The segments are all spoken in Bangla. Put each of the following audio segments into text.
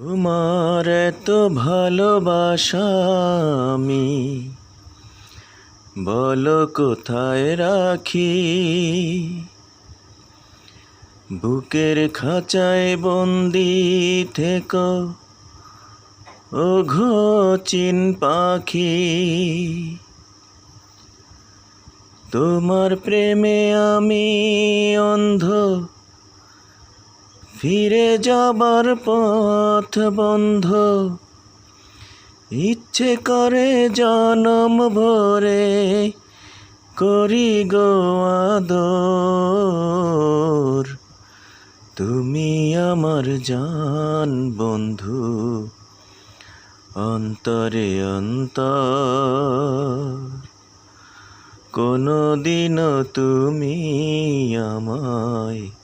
তোমার এত ভালোবাসা আমি। বলো কোথায় রাখি? বুকের খাঁচায় বন্দি থেকো। ও ঘচিন পাখি। তোমার প্রেমে আমি অন্ধ। ফিরে যাবার পথ বন্ধ। ইচ্ছে করে জনম ভরে করি গো আদর। তুমি আমার জান বন্ধু, অন্তরে অন্তর। কোনো দিনও তুমি আমায়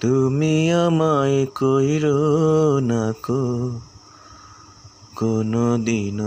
তুমি আমায় কইর না কো কোনো দিন